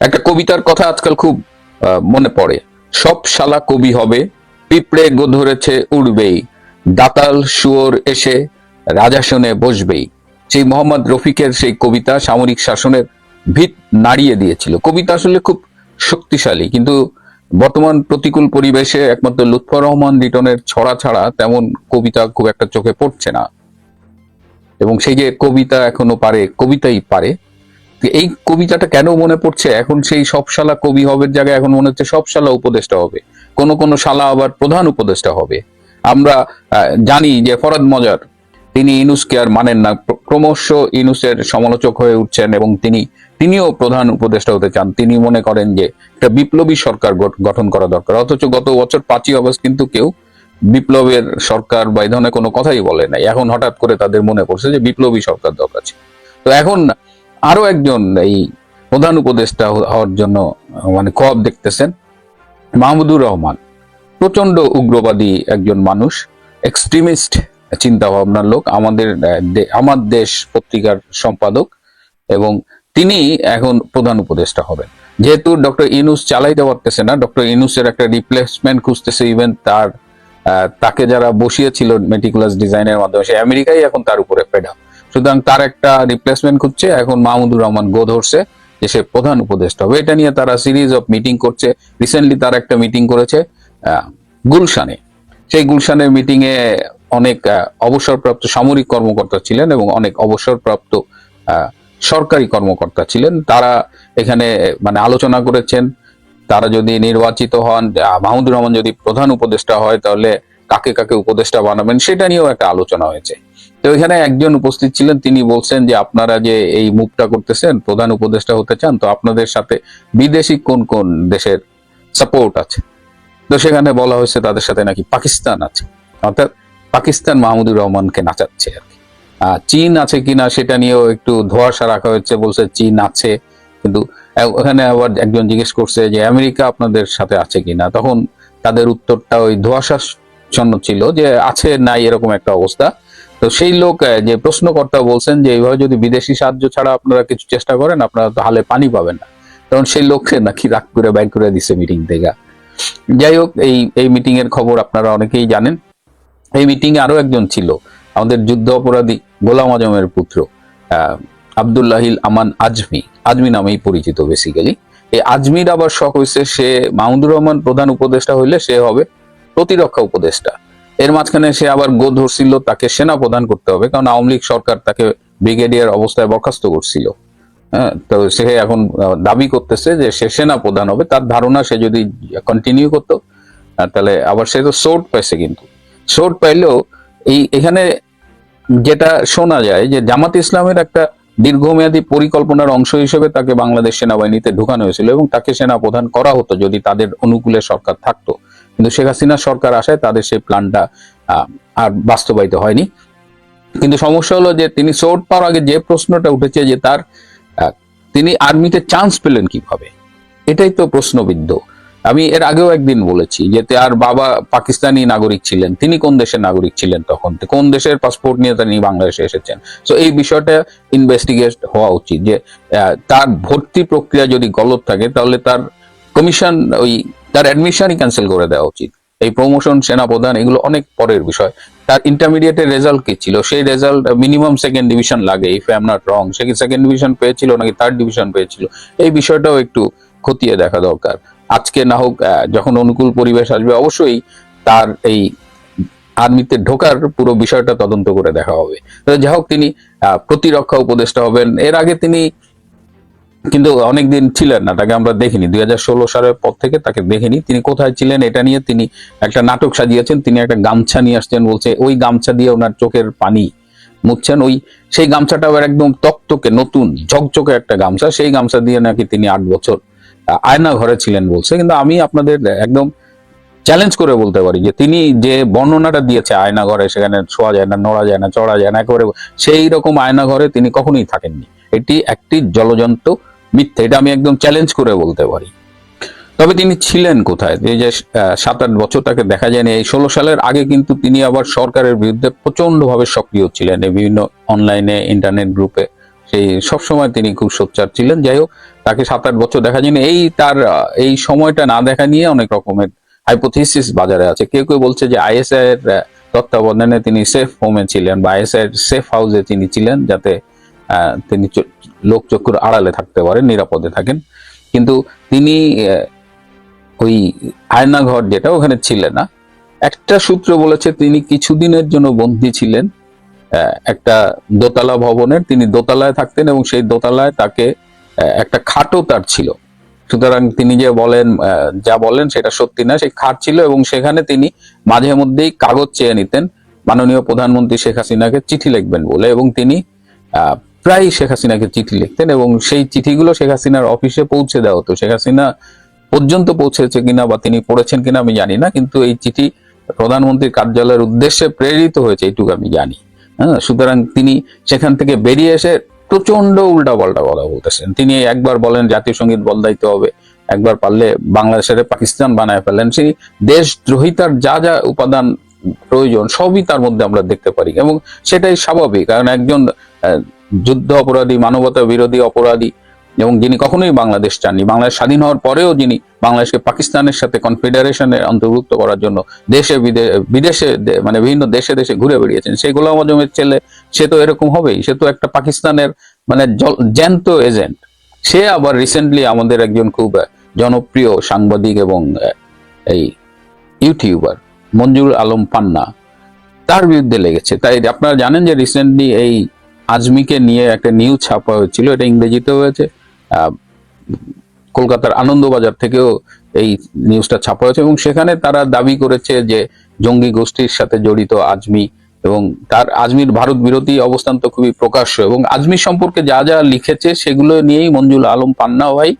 একটা কবিতার কথা আজকাল খুব মনে পড়ে। সব শালা কবি হবে, পিঁপড়ে গো ধরেছে উড়বেই, দাতাল শুয়োর এসে রাজাসনে বসবেই। সেই মোহাম্মদ রফিকের সেই কবিতা সামরিক শাসনের ভিত নাড়িয়ে দিয়েছিল। কবিতা আসলে খুব শক্তিশালী, কিন্তু বর্তমান প্রতিকূল পরিবেশে একমাত্র লুৎফর রহমান লিটনের ছড়া ছাড়া তেমন কবিতা খুব একটা চোখে পড়ছে না। এবং সেই যে কবিতা এখনও পারে, কবিতাই পারে এই কবিতাটা কেন মনে পড়ছে? এখন সেই সব শালা কবি হবের জায়গায় এখন মনে হচ্ছে সব শালা উপদেষ্টা হবে। কোন কোন শালা আবার প্রধান উপদেষ্টা হবে। আমরা জানি যে ফরাদ মজার, তিনি ইনুসকে আর মানেন না। ক্রমশ ইনুসের সমালোচক হয়ে উঠছেন এবং তিনি, তিনিও প্রধান উপদেষ্টা হতে চান। তিনি মনে করেন যে একটা বিপ্লবী সরকার গঠন করা দরকার। অথচ গত বছর পাঁচই অগস্ট কিন্তু কেউ বিপ্লবের সরকার বা এই ধরনের কোনো কথাই বলে নাই। এখন হঠাৎ করে তাদের মনে পড়ছে যে বিপ্লবী সরকার দরকার আছে। তো এখন আরও একজন এই প্রধান উপদেষ্টা হওয়ার জন্য মানে খব দেখতেছেন, মাহমুদুর রহমান। প্রচণ্ড উগ্রবাদী একজন মানুষ এক্সট্রিমিস্ট চিন্তা ভাবনার লোক, আমাদের আমার দেশ পত্রিকার সম্পাদক এবং তিনি এখন প্রধান উপদেষ্টা হবেন। যেহেতু ডক্টর ইনুস চালাইতে পারতেছে না, ডক্টর ইনুসের একটা রিপ্লেসমেন্ট খুঁজতেছে ইভেন তার তাকে যারা বসিয়েছিল মেটিকুলাস ডিজাইনের মাধ্যমে, সে আমেরিকাই এখন তার উপরে ফেডা সুতরাং তার একটা রিপ্লেসমেন্ট খুঁজছে। এখন মাহমুদুর রহমান গো ধরছে যে সে প্রধান উপদেষ্টা হবে। এটা নিয়ে তারা সিরিজ অফ মিটিং করছে। রিসেন্টলি তারা একটা মিটিং করেছে গুলশানে। সেই গুলশানের মিটিং এ অনেক অবসরপ্রাপ্ত সামরিক কর্মকর্তা ছিলেন এবং অনেক অবসরপ্রাপ্ত সরকারি কর্মকর্তা ছিলেন। তারা এখানে মানে আলোচনা করেছেন। তারা যদি নির্বাচিত হন মাহমুদুর রহমান যদি প্রধান উপদেষ্টা হয়, তাহলে কাকে কাকে উপদেষ্টা বানাবেন, সেটা নিয়েও একটা আলোচনা হয়েছে। তো এখানে একজন উপস্থিত ছিলেন, তিনি বলছেন যে আপনারা যে এই মুভটা করতেছেন, প্রধান উপদেষ্টা হতে চান, তো আপনাদের সাথে বিদেশি কোন কোন দেশের সাপোর্ট আছে? তো সেখানে বলা হয়েছে তাদের সাথে নাকি পাকিস্তান আছে। অর্থাৎ পাকিস্তান মাহমুদুর রহমানকে নাচাচ্ছে আর কি। চীন আছে কিনা সেটা নিয়েও একটু ধোয়াশা রাখা হয়েছে, বলছে চীন আছে। কিন্তু ওখানে আবার একজন জিজ্ঞেস করছে যে আমেরিকা আপনাদের সাথে আছে কিনা। তখন তাদের উত্তরটা ওই ধোয়াশাচ্ছন্ন ছিল যে আছে, নাই, এরকম একটা অবস্থা। তো সেই লোক যে প্রশ্নকর্তা বলছেন যে এইভাবে যদি বিদেশি সাহায্য ছাড়া আপনারা কিছু চেষ্টা করেন, আপনারা তো হালে পানি পাবেন না। তখন সেই লোককে নাকি রাগ করে বাইর করে দিছে মিটিং থেকে। যাই হোক, এই এই মিটিং এর খবর আপনারা অনেকেই জানেন। এই মিটিং এ আরও একজন ছিল, আমাদের যুদ্ধ অপরাধী গোলাম আজমের পুত্র আব্দুল্লাহিল আমান আজমি। আজমি নামেই পরিচিত বেসিক্যালি এই আজমির আবার শখ হয়েছে সে মাহমুদুর রহমান প্রধান উপদেষ্টা হইলে সে হবে প্রতিরক্ষা উপদেষ্টা। এর মাঝখানে সে আবার গো ধরছিল, তাকে সেনা প্রদান করতে হবে, কারণ আওয়ামী লীগ সরকার তাকে ব্রিগেডিয়ার অবস্থায় বরখাস্ত করছিল। হ্যাঁ তো সে এখন দাবি করতেছে যে সে সেনা প্রধান হবে, তার ধারণা সে যদি কন্টিনিউ করতো তাহলে আবার সে তো সোর্ট পাইছে কিন্তু। সোর্ট পাইলেও এই, এখানে যেটা শোনা যায় যে জামাত ইসলামের একটা দীর্ঘমেয়াদী পরিকল্পনার অংশ হিসেবে তাকে বাংলাদেশ সেনাবাহিনীতে ঢুকানো হয়েছিল এবং তাকে সেনা প্রধান করা হতো যদি তাদের অনুকূলে সরকার থাকতো। কিন্তু শেখ হাসিনা সরকার আসায় তাদের সেই প্ল্যানটা আর বাস্তবায়িত হয়নি। কিন্তু সমস্যা হলো যে তিনি সোর্ট পাওয়ার আগে যে প্রশ্নটা উঠেছে যে তার তিনি আর্মিতে চান্স পেলেন কীভাবে? এটাই তো প্রশ্নবিদ্ধ। আমি এর আগেও একদিন বলেছি যে তার বাবা পাকিস্তানি নাগরিক ছিলেন। তিনি কোন দেশের নাগরিক ছিলেন তখন? কোন দেশের পাসপোর্ট নিয়ে তিনি বাংলাদেশে এসেছেন? তো এই বিষয়টা ইনভেস্টিগেট হওয়া উচিত যে তার ভর্তি প্রক্রিয়া যদি গলত থাকে, তাহলে তার কমিশন ওই তার অ্যাডমিশনই ক্যান্সেল করে দেওয়া উচিত। এই প্রমোশন সেনাপ্রধান, এগুলো অনেক পরের বিষয়। তার ইন্টারমিডিয়েটের রেজাল্ট কি ছিল? সেই রেজাল্ট মিনিমাম সেকেন্ড ডিভিশন লাগে if I am not wrong সে কি সেকেন্ড ডিভিশন পেয়েছিল নাকি থার্ড ডিভিশন পেয়েছিল? এই বিষয়টাও একটু খতিয়ে দেখা দরকার। আজকে না হোক যখন অনুকূল পরিবেশ আসবে, অবশ্যই তার এই আর্মিতে ঢোকার পুরো বিষয়টা তদন্ত করে দেখা হবে। যাই হোক, তিনি প্রতিরক্ষা উপদেষ্টা হবেন। এর আগে তিনি কিন্তু অনেকদিন ছিলেন না, তাকে আমরা দেখিনি। দুই হাজার ষোলো সালের পর থেকে তাকে দেখিনি। তিনি কোথায় ছিলেন এটা নিয়ে তিনি একটা নাটক সাজিয়েছেন, তিনি একটা গামছা নিয়ে আসছেন, বলছে, ওই গামছা দিয়ে ওনার চোখের পানি মুছছেন। ওই, সেই গামছাটা আবার একদম তকতকে নতুন, ঝকঝকে একটা গামছা, সেই গামছা দিয়ে নাকি তিনি আট বছর আয়না ঘরে ছিলেন বলছে। কিন্তু আমি আপনাদের একদম চ্যালেঞ্জ করে বলতে পারি যে, তিনি যে বর্ণনাটা দিয়েছে, আয়না ঘরে, সেখানে শোয়া যায় না, নড়া যায় না, চড়া যায় না, একেবারে সেই রকম আয়না ঘরে তিনি কখনোই থাকেননি। এটি একটি জলজন্ত মিথ্যে, এটা আমি একদম চ্যালেঞ্জ করে বলতে পারি। তবে তিনি ছিলেন কোথায়? এই যে সাত আট বছর তাকে দেখা যায়নি, এই ষোলো সালের আগে কিন্তু তিনি আবার সরকারের বিরুদ্ধে প্রচণ্ড ভাবে সক্রিয় ছিলেন। বিভিন্ন অনলাইনে ইন্টারনেট গ্রুপে সেই সবসময় তিনি খুব সোচ্চার ছিলেন। যাই হোক, তাকে সাত আট বছর দেখা যায়নি। এই তার এই সময়টা না দেখা নিয়ে অনেক রকমের হাইপোথিসিস বাজারে আছে। কেউ কেউ বলছে যে আইএসআই এর তত্ত্বাবধানে তিনি সেফ হোমে ছিলেন বা আইএসআই এর সেফ হাউসে তিনি ছিলেন যাতে তিনি লোকচক্ষুর আড়ালে থাকতে পারেন নিরাপদে থাকেন। কিন্তু তিনি ওই আয়নাঘর যেটা ওখানে ছিলেন না, একটা সূত্র বলেছে তিনি কিছুদিনের জন্য বন্দী ছিলেন। একটা দোতলা ভবনের, তিনি দোতলায় থাকতেন এবং সেই দোতলায় তাকে একটা খাটও তার ছিল। সুতরাং তিনি যে বলেন যা বলেন সেটা সত্যি না, সেই খাট ছিল এবং সেখানে তিনি মাঝে মধ্যেই কাগজ চেয়ে নিতেন। মাননীয় প্রধানমন্ত্রী শেখ হাসিনাকে চিঠি লিখবেন বলে এবং তিনি আহ, প্রায় শেখ হাসিনাকে চিঠি লিখতেন এবং সেই চিঠিগুলো শেখ হাসিনার অফিসে পৌঁছে দেওয়া হতো। শেখ হাসিনা পর্যন্ত পৌঁছেছে কিনা বা তিনি পড়েছেন কিনা আমি জানি না কিন্তু এই চিঠি প্রধানমন্ত্রীর কার্যালয়ের উদ্দেশ্যে প্রেরিত হয়েছে এইটুকু আমি জানি। হ্যাঁ সুতরাং তিনি সেখান থেকে বেরিয়ে এসে প্রচণ্ড উল্টা পাল্টা কথা বলতেছেন। তিনি একবার বলেন জাতীয় সংগীত বদলাইতে হবে একবার পারলে বাংলাদেশের পাকিস্তান বানায় ফেলেন সেই দেশদ্রোহিতার যা যা উপাদান প্রয়োজন, সবই তার মধ্যে আমরা দেখতে পারি। এবং সেটাই স্বাভাবিক, কারণ একজন যুদ্ধ অপরাধী, মানবতা বিরোধী অপরাধী, এবং যিনি কখনোই বাংলাদেশ চাননি, বাংলাদেশ স্বাধীন হওয়ার পরেও যিনি বাংলাদেশকে পাকিস্তানের সাথে কনফেডারেশনে অন্তর্ভুক্ত করার জন্য দেশে বিদেশে মানে বিভিন্ন দেশে দেশে ঘুরে বেড়িয়েছেন, সেই গোলাম আজমের ছেলে, সে তো এরকম হবেই, সে তো একটা পাকিস্তানের মানে জ্যান্ত এজেন্ট সে আবার রিসেন্টলি আমাদের একজন খুব জনপ্রিয় সাংবাদিক এবং এই ইউটিউবার। মঞ্জুর আলম পান্না, তার বিরুদ্ধে লেগেছে। তাই আপনারা জানেন যে রিসেন্টলি এই আজমিকে নিয়ে একটা নিউজ ছাপা হয়েছিল, এটা ইংরেজিতে হয়েছে। কলকাতার আনন্দবাজার থেকেও এই নিউজটা ছাপা হয়েছে এবং সেখানে তারা দাবি করেছে যে জঙ্গি গোষ্ঠীর সাথে জড়িত আজমি এবং তার আজমির ভারত বিরোধী অবস্থান তো খুবই প্রকাশ্য এবং আজমির সম্পর্কে যা যা লিখেছে সেগুলো নিয়েই মঞ্জুল আলম পান্না ভাই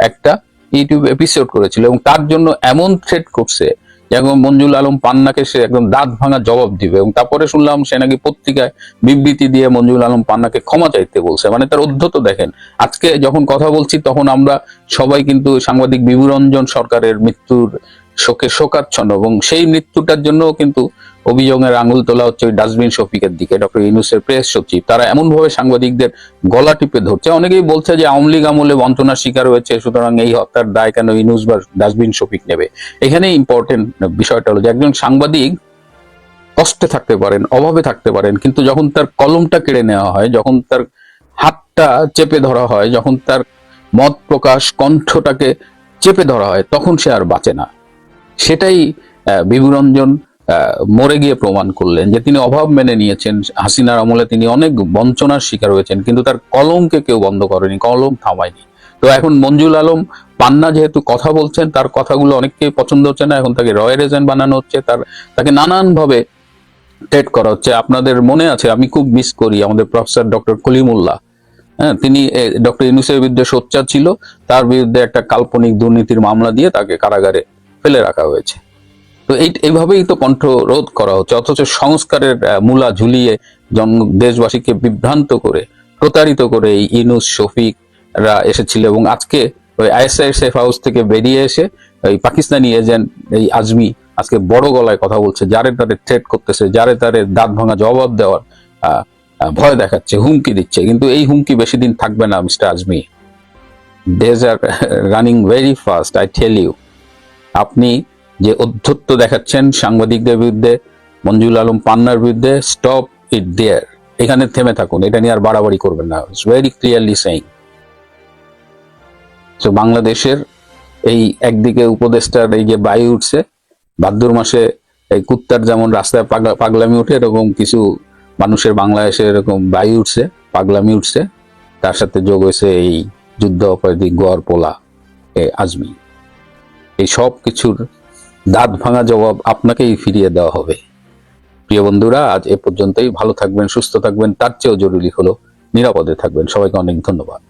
একটা ইউটিউব এপিসোড করেছিল এবং তার জন্য এমন থ্রেট করছে যেমন মঞ্জুল আলম পান্নাকে সে একদম দাঁত ভাঙা জবাব দিবে। এবং তারপরে শুনলাম সে নাকি পত্রিকায় বিবৃতি দিয়ে মঞ্জুল আলম পান্নাকে ক্ষমা চাইতে বলছে। মানে তার অধ্যত দেখেন, আজকে যখন কথা বলছি তখন আমরা সবাই কিন্তু সাংবাদিক বিভুরঞ্জন সরকারের মৃত্যুর শোকে শোকাচ্ছন্ন এবং সেই মৃত্যুটার জন্য কিন্তু অভিযোগের আঙুল তোলা হচ্ছে ওই ডাস্টবিন শফিকের দিকে, ডক্টর ইউনুসের প্রেস সচিব। তারা এমনভাবে সাংবাদিকদের গলা টিপে ধরছে। অনেকেই বলছে যে আওয়ামী লীগ আমলে বঞ্চনার শিকার হয়েছে, সুতরাং এই হত্যার দায় কেন ইউনুস বা ডাস্টবিন শফিক নেবে? এখানে ইম্পর্টেন্ট বিষয়টা হলো যে একজন সাংবাদিক কষ্টে থাকতে পারেন, অভাবে থাকতে পারেন, কিন্তু যখন তার কলমটা কেড়ে নেওয়া হয়, যখন তার হাতটা চেপে ধরা হয়, যখন তার মত প্রকাশ, কণ্ঠটাকে চেপে ধরা হয়, তখন সে আর বাঁচে না। সেটাই বিভুরঞ্জন মরে গিয়ে প্রমাণ করলেন যে তিনি অভাব মেনে নিয়েছেন। হাসিনার আমলে তিনি অনেক বঞ্চনার শিকার হয়েছেন, কিন্তু তার কলমকে কেউ বন্ধ করেনি, কলম থামায়নি। তো এখন মঞ্জুল আলম পান্না যেহেতু কথা বলছেন, তার কথাগুলো অনেককেই পছন্দ হচ্ছে না, এখন তাকে রয়ের এজেন্ট বানানো হচ্ছে, তার, তাকে নানান ভাবে ট্রেড করা হচ্ছে। আপনাদের মনে আছে, আমি খুব মিস করি আমাদের প্রফেসর ডক্টর কলিমুল্লাহ। হ্যাঁ তিনি ডক্টর ইউনুসের বিরুদ্ধে সোচ্চার ছিল, তার বিরুদ্ধে একটা কাল্পনিক দুর্নীতির মামলা দিয়ে তাকে কারাগারে ফেলে রাখা হয়েছে। তো এই, এইভাবেই তো কণ্ঠ রোধ করা হচ্ছে। অথচ সংস্কারের মূলা ঝুলিয়ে জন, দেশবাসীকে বিভ্রান্ত করে, প্রতারিত করে এই ইনুস শফিকরা এসেছিল এবং আজকে ওই আইএসআই সেফ হাউস থেকে বেরিয়ে এসে ওই পাকিস্তানি এজেন্ট এই আজমি আজকে বড় গলায় কথা বলছে, যারে তারে থ্রেট করতেছে, যারে তারে দাঁত ভাঙা জবাব দেওয়ার ভয় দেখাচ্ছে, হুমকি দিচ্ছে। কিন্তু এই হুমকি বেশি দিন থাকবে না, mister Azmi. Days are running very fast I tell you আপনি যে অধ্যত্ব দেখাচ্ছেন সাংবাদিকদের বিরুদ্ধে, মঞ্জুল আলম পান্নার বিরুদ্ধে স্টপ ইট দেয়ার এখানে থেমে থাকুন, এটা নিয়ে আর বাড়াবাড়ি করবেন না। ভেরি ক্লিয়ারলি সেইং তো বাংলাদেশের এই একদিকে উপদেষ্টার এই যে বায়ু উঠছে, ভাদ্র মাসে এই কুত্তার যেমন রাস্তায় পাগলা- পাগলামি উঠে এরকম কিছু মানুষের বাংলাদেশে এরকম বায়ু উঠছে, পাগলামি উঠছে, তার সাথে যোগ হয়েছে এই যুদ্ধ অপরাধী গড় পোলা, এ আজমি। এই সব কিছুর দাঁত ভাঙা জবাব আপনাকেই ফিরিয়ে দেওয়া হবে। প্রিয় বন্ধুরা, আজ এ পর্যন্তই। ভালো থাকবেন, সুস্থ থাকবেন। তার চেয়েও জরুরি হলো নিরাপদে থাকবেন। সবাইকে অনেক ধন্যবাদ।